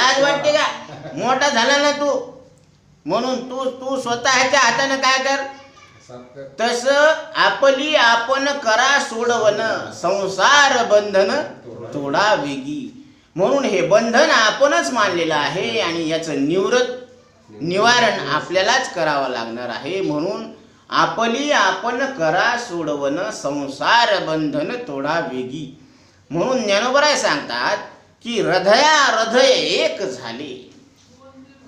लाज वाटते का? मोठा झाला ना तू. म्हणून तू तू स्वतःच्या हाताने काय कर? तस आपली आपण करा सोडवणं. संसार बंधन तोडा वेगी म्हणून हे बंधन आपणच मानलेलं आहे आणि याचं निवृत्त निवारण आपल्यालाच करावं लागणार आहे. म्हणून आपली आपण करा सोडवणं. संसार बंधन तोडा वेगी म्हणून ज्ञानोबराय सांगतात की हृदया हृदय एक झाले.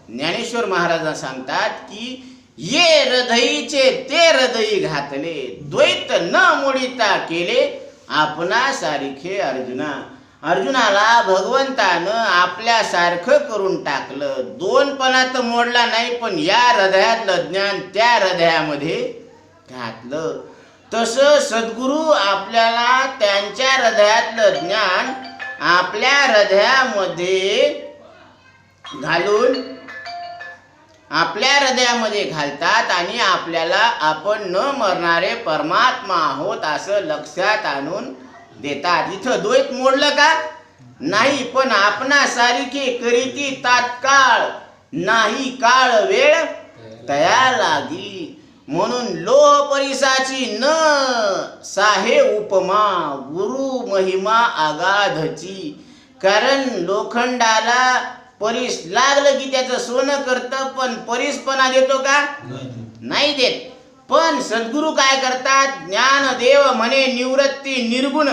ज्ञानेश्वर महाराज सांगतात की ये हृदयीचे ते हृदयी घातले द्वैत न मोडिता केले आपणा सारखे अर्जुना. अर्जुनाला भगवंतानं आपल्यासारखं करून टाकलं. दोनपणा तर मोडला नाही पण या हृदयातलं ज्ञान त्या हृदयामध्ये घातलं. तसं सद्गुरू आपल्याला त्यांच्या हृदयातलं ज्ञान आपल्या हृदयामध्ये घालून आपल्या हृदयामध्ये घालतात आणि आपल्याला आपण न मरणारे परमात्मा आहोत असं लक्षात आणून देतात. इथं द्वैत मोडलं का? नाही पण आपणा सारिखे करीती तात्काळ नाही काळ वेळ तया लागी म्हणून लोह परिसाची न साहे उपमा गुरु महिमा आगाधची. कारण लोखंडाला परीस लागलं की त्याचं सोनं करतं पण परीसपणा देतो का? नाही देत. पण सद्गुरू काय करतात? ज्ञानदेव म्हणे निवृत्ती निर्गुण.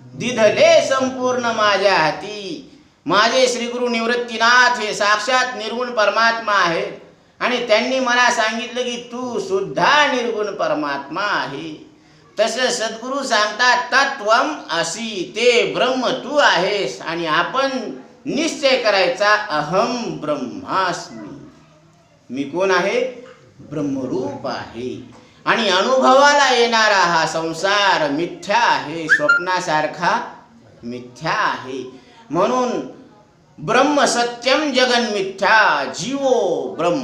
दिधले संपूर्ण माझ्या हाती. माझे श्रीगुरु निवृत्तीनाथ हे साक्षात निर्गुण परमात्मा आहेत. आणि त्यांनी मला सांगितलं की तू सुद्धा निर्गुण परमात्मा आहे. तसं सद्गुरू सांगतात तत्वम असी ते ब्रह्म तू आहेस आणि आपण निश्चय करायचा अहम ब्रह्मास्मी. मी कोण आहे? ब्रह्मरूप आहे. आणि अनुभवाला येणारा हा संसार मिथ्या आहे स्वप्नासारखा मिथ्या आहे. म्हणून ब्रह्म सत्यम जगन मिथ्या जीवो ब्रह्म